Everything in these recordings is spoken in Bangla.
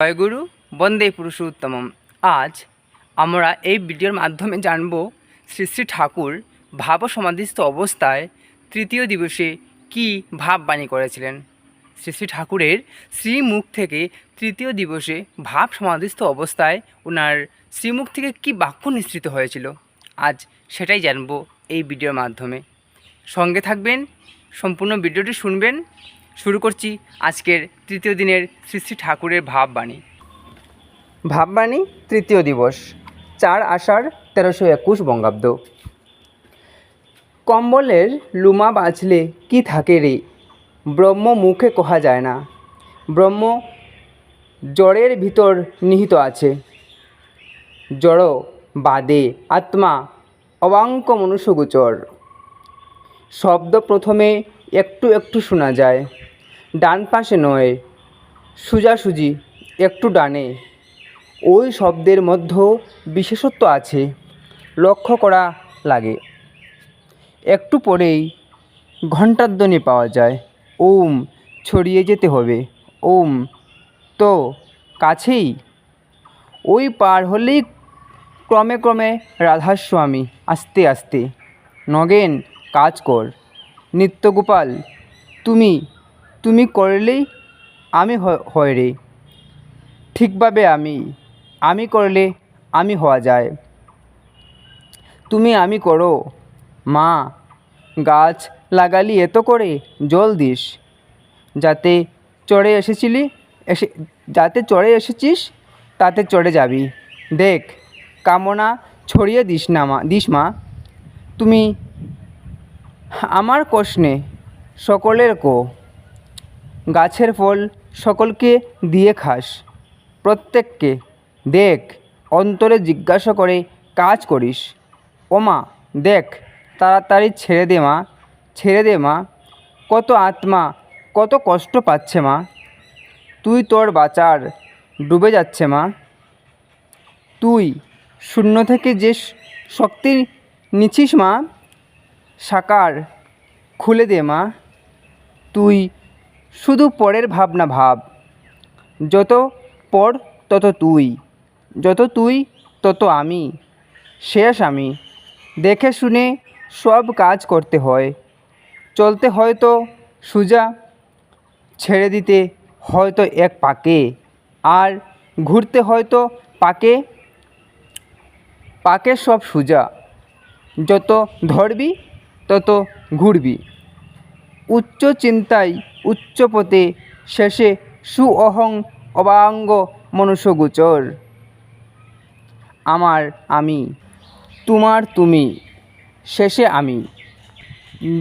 জয়গুরু বন্দে পুরুষোত্তমম। আজ আমরা এই ভিডিওর মাধ্যমে জানব শ্রী শ্রী ঠাকুর ভাব সমাধিস্থ অবস্থায় তৃতীয় দিবসে কি ভাববাণী করেছিলেন। শ্রী শ্রী ঠাকুরের শ্রীমুখ থেকে তৃতীয় দিবসে ভাব সমাধিস্থ অবস্থায় ওনার শ্রীমুখ থেকে কি বাক্য নিঃসৃত হয়েছিল? আজ সেটাই জানব এই ভিডিওর মাধ্যমে। সঙ্গে থাকবেন, সম্পূর্ণ ভিডিওটি শুনবেন শুরু করছি আজকের তৃতীয় দিনের শ্রী শ্রী ঠাকুরের ভাববাণী। ভাববাণী তৃতীয় দিবস, চার আষাঢ় তেরোশো একুশ বঙ্গাব্দ। কম্বলের লুমা বাঁচলে কি থাকে রে? ব্রহ্ম মুখে কহা যায় না। ব্রহ্ম জড়ের ভিতর নিহিত আছে। জড় বাদে আত্মা অবাঙ্ক মনুষ্যগোচর। শব্দ প্রথমে একটু একটু শোনা যায়। ডান পাশে নয়, সোজাসুজি একটু ডানে। ওই শব্দের মধ্যেও বিশেষত্ব আছে, লক্ষ্য করা লাগে। একটু পরেই ঘণ্টাধ্বনি পাওয়া যায়। ওম, ছড়িয়ে যেতে হবে। ওম, তো, কাছেই। ওই পার হলেই ক্রমে ক্রমে রাধাস্বামী, আস্তে আস্তে। নগেন, কাজ কর। নিত্যগোপাল, তুমি তুমি করলেই আমি হয় রে। ঠিকভাবে আমি আমি করলে আমি হওয়া যায়। তুমি আমি করো, মা, গাছ লাগালি এত করে জল দিস। যাতে চড়ে এসেছিলি, এসে, যাতে চড়ে এসেছিস, তাতে চড়ে যাবি। দেখ, কামনা ছড়িয়ে দিস না মা, দিস মা। তুমি আমার কোষ্ণে সকলের কো। গাছের ফল সকলকে দিয়ে খাস। প্রত্যেককে দেখ, অন্তরে জিজ্ঞাসা করে কাজ করিস। ও মা দেখ, তাড়াতাড়ি ছেড়ে দে মা, ছেড়ে দে মা। কত আত্মা, কত কষ্ট পাচ্ছে মা। তুই তোর বাচার ডুবে যাচ্ছে মা। তুই শূন্য থেকে যে শক্তি নিছিস মা। সাকার, খুলে দে মা। তুই শুধু পরের ভাবনা ভাব। যত পর তত তুই, যত তুই তত আমি। শেষ আমি। দেখে শুনে সব কাজ করতে হয়। চলতে হয়তো সুজা, ছেড়ে দিতে হয়তো এক পাকে। আর ঘুরতে হয়তো পাকে পাকে সব সুজা। যত ধরবি তত ঘুরবি। উচ্চ চিন্তায় উচ্চ পথে শেষে সুঅহং অবাঙ্গ মনুষ্যগোচর। আমার আমি, তোমার তুমি, শেষে আমি।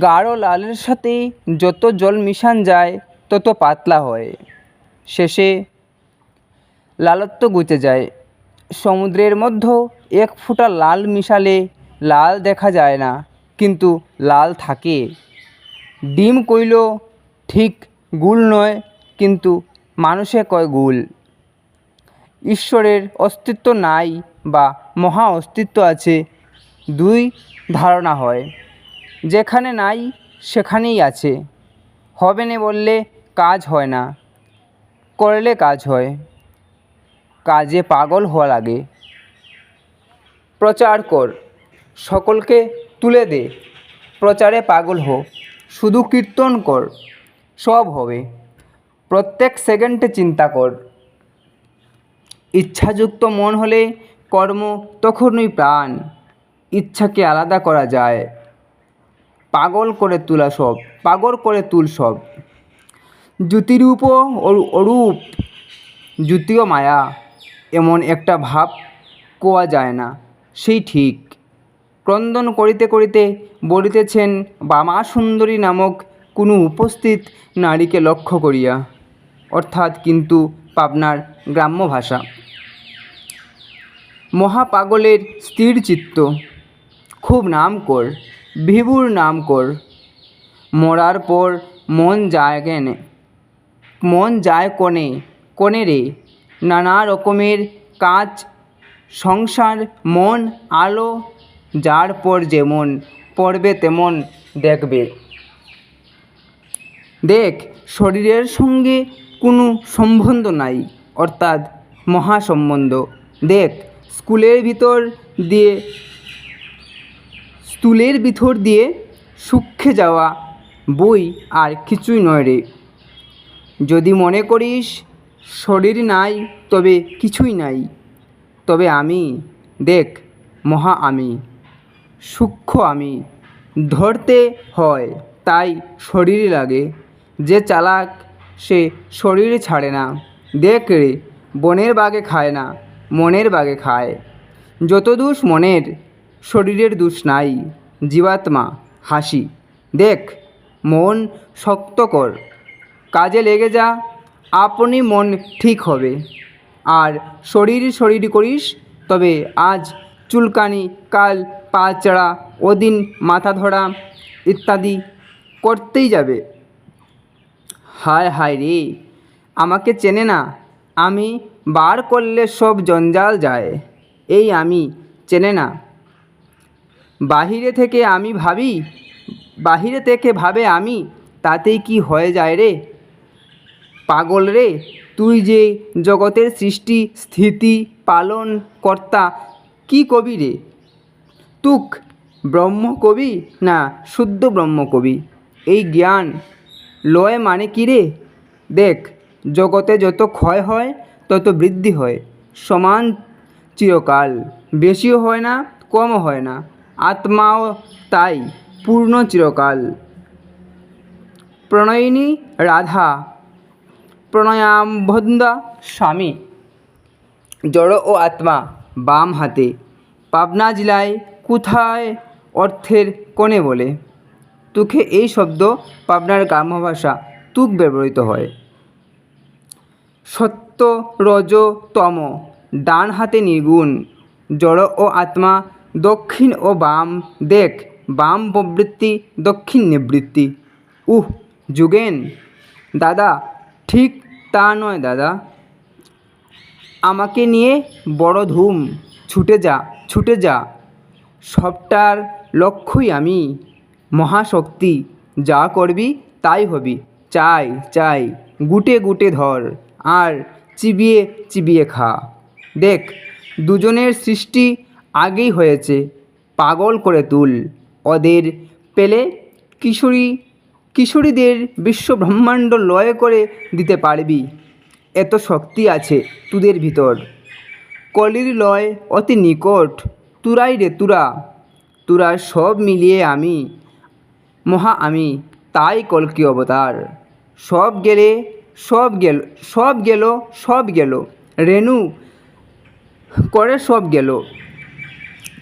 গাঢ় লালের সাথে যত জল মিশান যায়, তত পাতলা হয়। শেষে লালত্ব গুচে যায়। সমুদ্রের মধ্যে এক ফোঁটা লাল মিশালে লাল দেখা যায় না। কিন্তু লাল থাকে। ডিম কইল, ঠিক গুল নয়, কিন্তু মানুষে কয় গুল। ঈশ্বরের অস্তিত্ব নাই বা মহা অস্তিত্ব আছে, দুই ধারণা হয়। যেখানে নাই, সেখানেই আছে। হবে না বললে কাজ হয় না, করলে কাজ হয়। কাজে পাগল হওয়া লাগে। প্রচার কর, সকলকে তুলে দে। প্রচারে পাগল হো শুধু কীর্তন কর। সব হবে। প্রত্যেক সেকেন্ডে চিন্তা কর। ইচ্ছাযুক্ত মন হলে কর্ম তখনই প্রাণ। ইচ্ছাকে আলাদা করা যায়। পাগল করে তোলা সব। পাগল করে তুল সব। জ্যোতিরূপ অরূ- অরূপ। জ্যোতিও মায়া। এমন একটা ভাব কোয়া যায় না। সেই ঠিক। ক্রন্দন করিতে করিতে বলিতেছেন, বামা সুন্দরী নামক কোনো উপস্থিত নারীকে লক্ষ্য করিয়া। অর্থাৎ কিন্তু পাবনার গ্রাম্য ভাষা। মহাপাগলের স্থির চিত্ত, খুব নাম কর ভিভুর নাম কর, মরার পর মন যায় জ্ঞানে মন যায় কোণে কোণে রে, নানা রকমের কাজ, সংসার, মন, আলো যার পর যেমন পড়বে তেমন দেখবে। দেখ, শরীরের সঙ্গে কোনো সম্বন্ধ নাই, অর্থাৎ মহাসম্বন্ধ। দেখ, স্কুলের ভিতর দিয়ে, স্তুলের ভিতর দিয়ে সূক্ষ্মে যাওয়া বই আর কিছুই নয় রে। যদি মনে করিস, শরীর নাই, তবে কিছুই নাই। তবে আমি, দেখ, মহা আমি। সূক্ষ্ম আমি। ধরতে হয়, তাই শরীর লাগে। যে চালাক সে শরীর ছাড়ে না। দেখ রে, বনের বাগে খায় না, মনের বাগে খায়। যত দোষ মনের, শরীরের দোষ নাই। জীবাত্মা, হাসি। দেখ, মন শক্ত কর। কাজে লেগে যা, আপনি মন ঠিক হবে। আর শরীর শরীর করিস, তবে আজ চুলকানি, কাল পা চাড়া ওদিন মাথা ধরা ইত্যাদি করতেই যাবে। হায় হায় রে, আমাকে চেনে না। আমি বার করলে সব জঞ্জাল যায়, এই আমি চেনে না। বাহিরে থেকে আমি ভাবি, বাহিরে থেকে ভাবে আমি, তাতেই কি হয়ে যায় রে? পাগল রে, তুই যে জগতের সৃষ্টি, স্থিতি পালন কর্তা কি কবি রে? তুক ব্রহ্ম কবি না শুদ্ধ ব্রহ্ম কবি এই জ্ঞান লয় মানে কি রে? দেখ, জগতে যত ক্ষয় হয়, তত বৃদ্ধি হয়। সমান চিরকাল। বেশিও হয় না, কমও হয় না। আত্মাও তাই, পূর্ণ চিরকাল। প্রণয়িনী রাধা প্রণয়াম্বন্দা স্বামী। জড় ও আত্মা বাম হাতে। পাবনা জেলায় কোথায় অর্থের কোণে বলে? তুখে এই শব্দ পাবনার গ্রাম্য ভাষা তুক ব্যবহৃত হয়। সত্য রজ তম ডান হাতে নির্গুণ, জড় ও আত্মা, দক্ষিণ ও বাম, দেখ, বাম প্রবৃত্তি, দক্ষিণ নিবৃত্তি। উহ, যুগেন। দাদা, ঠিক তা নয়, দাদা। আমাকে নিয়ে বড় ধুম, ছুটে যা ছুটে যা। সবটার লক্ষ্যই আমি। মহাশক্তি, যা করবি তাই হবি। চাই চাই, গুটে গুটে ধর, আর চিবিয়ে চিবিয়ে খা। দেখ, দুজনের সৃষ্টি আগেই হয়েছে, পাগল করে তুল। ওদের পেলে কিশোরী, কিশোরীদের বিশ্ব ব্রহ্মাণ্ড লয় করে দিতে পারবি। এত শক্তি আছে তুদের ভিতর। কলির লয় অতি নিকট, তুরাই রে তুরা। তুরা সব মিলিয়ে আমি, মহা আমি, তাই কলকি অবতার। সব গেলে, সব গেল সব গেল সব গেল। রেণু করে সব গেল।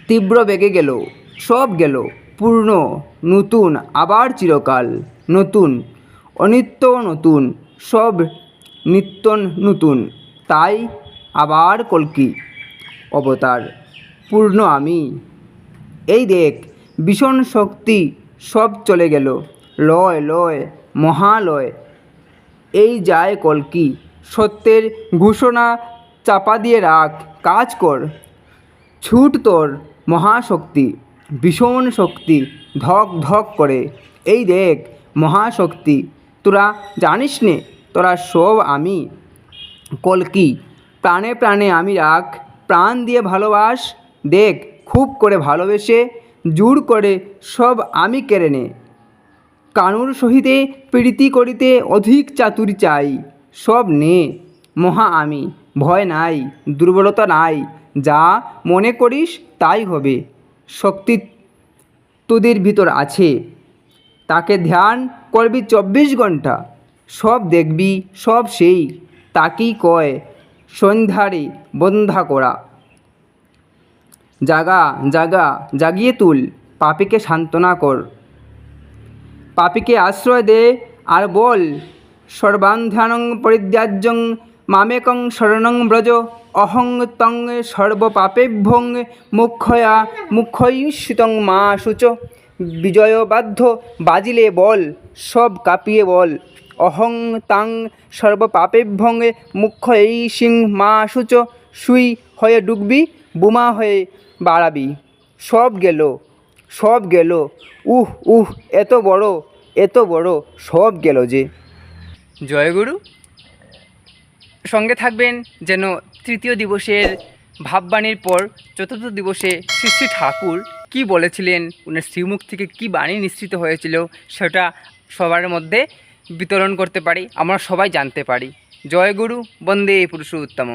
তীব্র বেগে গেল, সব গেল। পূর্ণ, নতুন, আবার চিরকাল নতুন, অনিত্য নতুন, সব নিত্য নতুন, তাই আবার কলকি। অবতার, পূর্ণ আমি। এই দেখ, ভীষণ শক্তি সব চলে গেল। লয় লয়, মহালয়। এই যায় কলকি, সত্যের ঘোষণা চাপা দিয়ে রাখ, কাজ কর। ছুট তোর মহাশক্তি, ভীষণ শক্তি ধক ধক করে। এই দেখ, মহাশক্তি, তোরা জানিস নে? তোরা সব আমি। কলকি প্রাণে প্রাণে আমি রাখ প্রাণ দিয়ে ভালোবাস। দেখ, খুব করে ভালোবেসে, জোর করে সব আমি কেড়ে নে। কানুর সহিতে, প্রীতি করিতে অধিক চাতুরি চাই। সব নে। মহা আমি। ভয় নাই, দুর্বলতা নাই। যা মনে করিস তাই হবে। শক্তি তোদের ভিতর আছে। তাকে ধ্যান করবি চব্বিশ ঘণ্টা সব দেখবি, সব সেই, তাকেই কয় সন্ধ্যারে বন্ধা করা। জাগা জাগা, জাগিয়ে তুল, পাপিকে সান্ত্বনা কর। পাপিকে আশ্রয় দে আর বল, সর্বান্ধানং পরিত্যাজ্যং মামেকং শরণং ব্রজ, অহং তং সর্বপাপেভ্যং মুখ্যয়া মুখ্যৈষিতং মা শুচ বিজয়বাধ্য বাজিলে বল, সব কাঁপিয়ে বল। অহং তাং সর্বপাপেভ্যং মুখ্য এই সিং মা সূচ সুই হয়ে ডুববি, বুমা হয়ে বাড়াবি। সব গেল সব গেল। উহ উহ, এত বড় এত বড়, সব গেল যে। জয়গুরু সঙ্গে থাকবেন যেন তৃতীয় দিবসের ভাববাণীর পর চতুর্থ দিবসে শ্রী শ্রী ঠাকুর কি বলেছিলেন, উনার শ্রীমুখ থেকে কি বাণী নিশ্চিত হয়েছিল, সেটা সবার মধ্যে বিতরণ করতে পারি আমরা সবাই জানতে পারি। জয়গুরু বন্দে পুরুষ উত্তম